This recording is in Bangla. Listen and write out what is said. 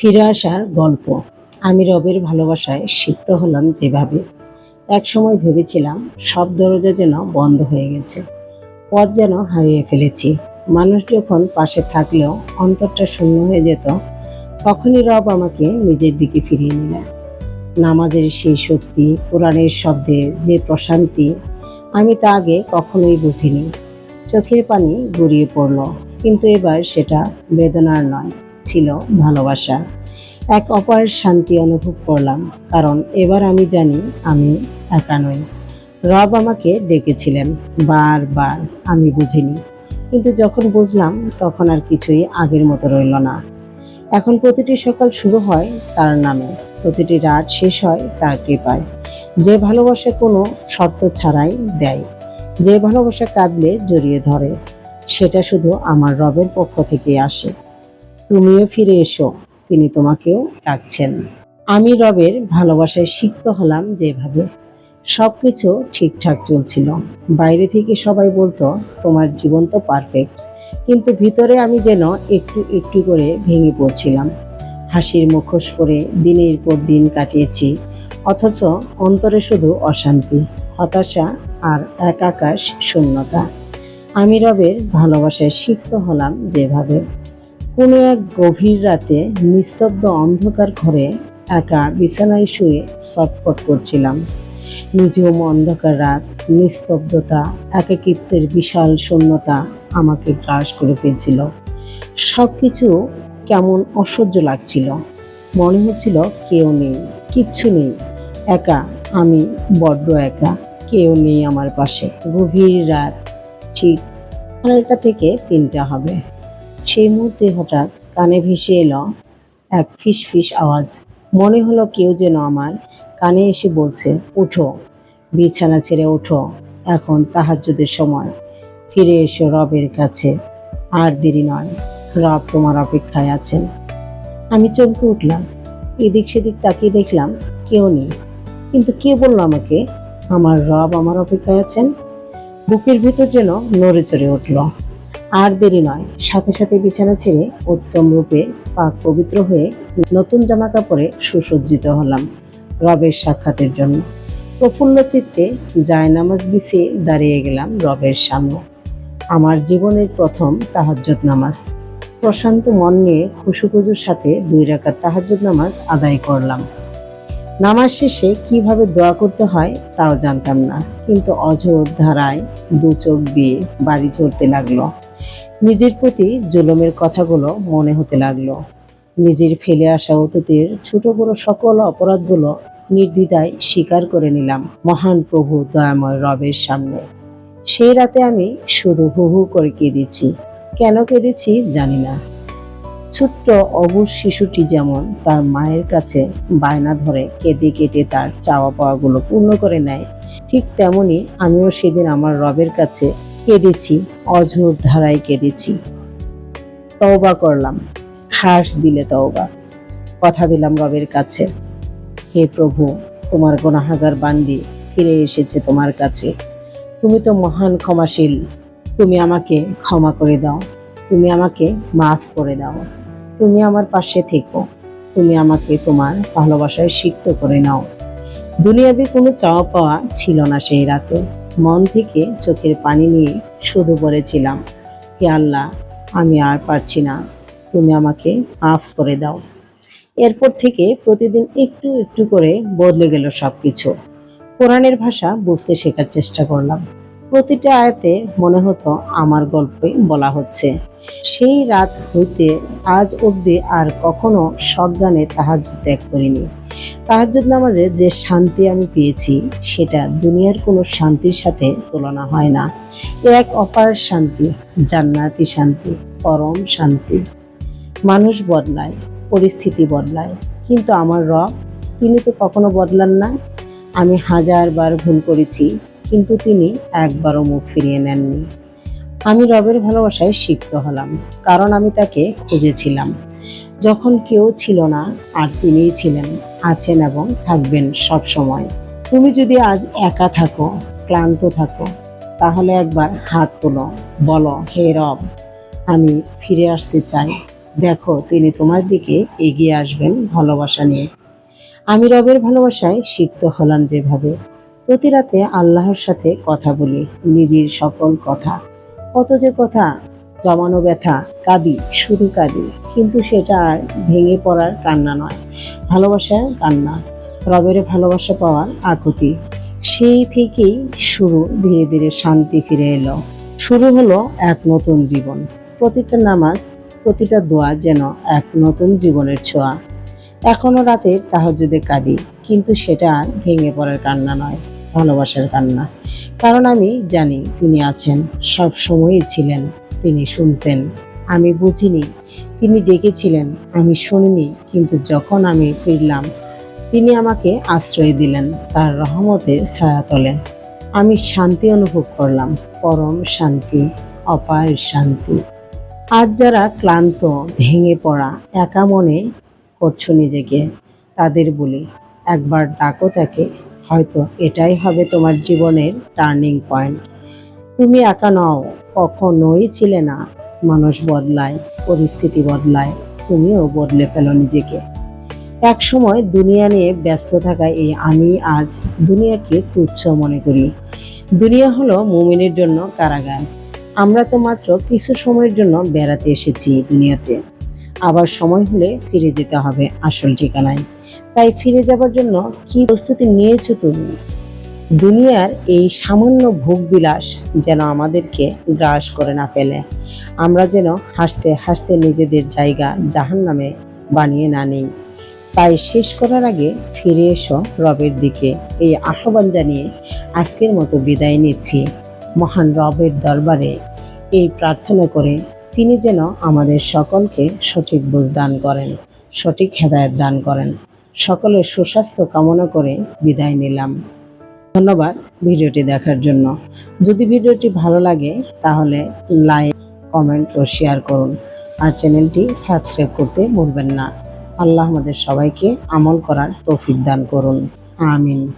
ফিরে আসার গল্প। আমি রবের ভালোবাসায় সিক্ত হলাম যেভাবে। একসময় ভেবেছিলাম, সব দরজা যেন বন্ধ হয়ে গেছে। পথ যেন হারিয়ে ফেলেছি। মানুষ যখন পাশে থাকলেও অন্তরটা শূন্য হয়ে যেত, তখনই রব আমাকে নিজের দিকে ফিরিয়ে নিলেন। নামাজের সেই শক্তি, কোরআনের শব্দে যে প্রশান্তি, আমি তা আগে কখনোই বুঝিনি। চোখের পানি গড়িয়ে পড়ল, কিন্তু এবার সেটা বেদনার নয়। ছিল ভালোবাসা। এক অপার শান্তি অনুভব করলাম, কারণ এবার আমি জানি আমি একা নই। রব আমাকে ডেকেছিলেন, বারবার আমি বুঝিনি। কিন্তু যখন বুঝলাম, তখন আর কিছুই আগের মতো রইল না। এখন প্রতিটি সকাল শুরু হয় তার নামে, প্রতিটি রাত শেষ হয় তার কৃপায়। যে ভালোবাসা কোনো শর্ত ছাড়াই দেয়, যে ভালোবাসা কাঁদলে জড়িয়ে ধরে, সেটা শুধু আমার রবের পক্ষ থেকে আসে। তুমিও ফিরে এসো, তিনি তোমাকেও ডাকছেন। আমি রবের ভালোবাসায় সিক্ত হলাম যেভাবে। সবকিছু ঠিকঠাক চলছিল। বাইরে থেকে সবাই বলতো, তোমার জীবন তো পারফেক্ট। কিন্তু ভিতরে আমি যেন একটু একটু করে ভেঙে পড়ছিলাম। হাসির মুখোশ পরে দিনের পর দিন কাটিয়েছি, অথচ অন্তরে শুধু অশান্তি, হতাশা আর এক আকাশ শূন্যতা। আমি রবের ভালোবাসায় সিক্ত হলাম যেভাবে। কোনো এক গভীর রাতে নিস্তব্ধ অন্ধকার ঘরে একা বিছানায় শুয়ে ছটফট করছিলাম। নিঝুম অন্ধকার রাত, নিস্তব্ধতা, একাকিত্বের বিশাল শূন্যতা আমাকে গ্রাস করে ফেলছিল। সব কিছু কেমন অসহ্য লাগছিল। মনে হচ্ছিল কেউ নেই, কিচ্ছু নেই। একা, আমি বড্ড একা, কেউ নেই আমার পাশে। গভীর রাত, ঠিক আড়াইটা থেকে তিনটা হবে। সেই মুহূর্তে হঠাৎ কানে ভেসে এলো এক ফিস ফিস আওয়াজ। মনে হলো কেউ যেন আমার কানে এসে বলছে উঠো বিছানা ছেড়ে ওঠো, এখন তাহাজ্জুদের সময়। ফিরে এসো রবের কাছে। আর দেরি নয়, রব তোমার অপেক্ষায় আছেন। আমি চমকে উঠলাম। এদিক সেদিক তাকিয়ে দেখলাম কেউ নেই। কিন্তু কে বলল আমাকে, আমার রব আমার অপেক্ষায় আছেন? বুকের ভিতর যেন নড়ে চড়ে উঠল। আর দেরি নয়। সাথে সাথে বিছানা ছেড়ে উত্তম রূপে পাক পবিত্র হয়ে নতুন জামা কাপড়ে সুসজ্জিত হলাম রবের সাক্ষাতের জন্য। প্রফুল্ল চিত্তে জায়নামাজ বিছিয়ে দাঁড়িয়ে গেলাম রবের সামনে। আমার জীবনের প্রথম তাহাজ্জুদ নামাজ। প্রশান্ত মন নিয়ে খুশুখুজুর সাথে দুই রাকাত তাহাজ্জুদ নামাজ আদায় করলাম। নামাজ শেষে কীভাবে দোয়া করতে হয় তাও জানতাম না, কিন্তু অঝোর ধারায় দু চোখ দিয়ে বাড়ি ঝরতে লাগল। নিজের প্রতি জুলুমের কথাগুলো মনে হতে লাগল। নিজের ফেলে আসা অতীতের ছোট বড় সকল অপরাধগুলো নির্দ্বিধায় স্বীকার করে নিলাম। মহান প্রভু দয়াময় রবের সামনে। সেই রাতে আমি শুধু হু হু করে কেঁদেছি। কেন কেঁদেছি জানি না। ছোট্ট অবুজ শিশুটি যেমন তার মায়ের কাছে বায়না ধরে কেঁদে কেটে তার চাওয়া পাওয়াগুলো পূর্ণ করে নেয়, ঠিক তেমনি আমিও সেদিন আমার রবের কাছে কেঁদেছি, অঝোর ধারায় কেঁদেছি। তওবা করলাম, খাস দিলে তওবা। কথা দিলাম রবের কাছে, হে প্রভু, তোমার গোনাহাগার বান্দি ফিরে এসেছে তোমার কাছে। তুমি তো মহান ক্ষমাশীল, তুমি আমাকে ক্ষমা করে দাও, তুমি আমাকে মাফ করে দাও। তুমি আমার পাশে থেকো, তুমি আমাকে তোমার ভালোবাসায় সিক্ত করে নাও। দুনিয়াবি কোনো চাওয়া পাওয়া ছিল না সেই রাতে। মন থেকে চোখের পানি নিয়ে শুধু বলেছিলাম, হে আল্লাহ, আমি আর পারছি না। তুমি আমাকে আফ করে দাও। এরপর থেকে প্রতিদিন একটু একটু করে বদলে গেল সব কিছু কোরআনের ভাষা বুঝতে শেখার চেষ্টা করলাম। প্রতিটা আয়াতে মনে হতো আমার গল্পই বলা হচ্ছে। সেই রাত হইতে আজ অবধি আর কখনো সজ্ঞানে তাহাজ্জুদ ত্যাগ করিনি। তাহাজ্জুদ নামাজে যে শান্তি আমি পেয়েছি, সেটা দুনিয়ার কোনো শান্তির সাথে তুলনা হয় না। এক অপার শান্তি, জান্নাতি শান্তি, পরম শান্তি। মানুষ বদলায়, পরিস্থিতি বদলায়। কিন্তু আমার রব, তিনি তো কখনো বদলান না। আমি হাজারবার ভুল করেছি, কিন্তু তিনি একবারও মুখ ফিরিয়ে নেননি। আমি রবের ভালোবাসায় সিক্ত হলাম, কারণ আমি তাকে খুঁজেছিলাম। যখন কেউ ছিল না, আর তিনিই ছিলেন, আছেন এবং থাকবেন সব সময় তুমি যদি আজ একা থাকো, ক্লান্ত থাকো, তাহলে একবার হাত তোলো, বলো, হে রব, আমি ফিরে আসতে চাই। দেখো, তিনি তোমার দিকে এগিয়ে আসবেন ভালোবাসা নিয়ে। আমি রবের ভালোবাসায় সিক্ত হলাম যেভাবে। প্রতি রাতে আল্লাহর সাথে কথা বলি, নিজের সকল কথা। কত যে কথা, জমানো ব্যথা, কাঁদি, শুধু কাঁদি। কিন্তু সেটা আর ভেঙে পড়ার কান্না নয়। ভালোবাসার কান্না। রবের ভালোবাসা পাওয়ার আকুতি। সেই থেকেই শুরু ধীরে ধীরে শান্তি ফিরে এলো। শুরু হলো এক নতুন জীবন। প্রতিটা নামাজ, প্রতিটা দোয়া যেন এক নতুন জীবনের ছোঁয়া। এখনও রাতের তাহাজুদে কাঁদি, কিন্তু সেটা আর ভেঙে পড়ার কান্না নয়। ভালোবাসার কান্না। কারণ আমি জানি তিনি আছেন, সব সময়ই ছিলেন, তিনি শুনতেন। আমি বুঝিনি, তিনি ডেকেছিলেন, আমি শুনিনি, কিন্তু যখন আমি ফিরলাম, তিনি আমাকে আশ্রয় দিলেন তার রহমতের ছায়াতলে। আমি শান্তি অনুভব করলাম, পরম শান্তি, অপার শান্তি। আজ যারা ক্লান্ত, ভেঙে পড়া, একা মনে করছ নিজেকে, তাদের বলি, একবার ডাকো তাকে। হয়তো এটাই হবে তোমার জীবনের টার্নিং পয়েন্ট। তুমি একা নও, কখনোই ছিলে না। মানুষ বদলায়, পরিস্থিতি বদলায়, তুমিও বদলে ফেলো নিজেকে। এক সময় দুনিয়া নিয়ে ব্যস্ত থাকা এই আমি আজ দুনিয়াকে তুচ্ছ মনে করি। দুনিয়া হলো মুমিনের জন্য কারাগার। আমরা তো মাত্র কিছু সময়ের জন্য বেড়াতে এসেছি দুনিয়াতে। আবার সময় হলে ফিরে যেতে হবে আসল ঠিকানায়। তাই ফিরে যাবার জন্য কি প্রস্তুতি নিয়েছো তুমি? দুনিয়ার এই সামান্য ভোগ বিলাস যেন আমাদেরকে গ্রাস করে না ফেলে। আমরা যেন হাসতে হাসতে নিজেদের জায়গা জাহান নামে বানিয়ে না নেই। তাই শেষ করার আগে ফিরে এসো রবের দিকে। এই আহ্বান জানিয়ে আজকের মতো বিদায় নিচ্ছি। মহান রবের দরবারে এই প্রার্থনা করে তিনি যেন আমাদের সকলকে সঠিক বুঝ দান করেন, সঠিক হেদায়ত দান করেন। সকলের সুস্বাস্থ্য কামনা করে বিদায় নিলাম। ধন্যবাদ ভিডিওটি দেখার জন্য। যদি ভিডিওটি ভালো লাগে, তাহলে লাইক, কমেন্ট ও শেয়ার করুন। আর চ্যানেলটি সাবস্ক্রাইব করতে ভুলবেন না। আল্লাহ আমাদের সবাইকে আমল করার তৌফিক দান করুন। আমিন।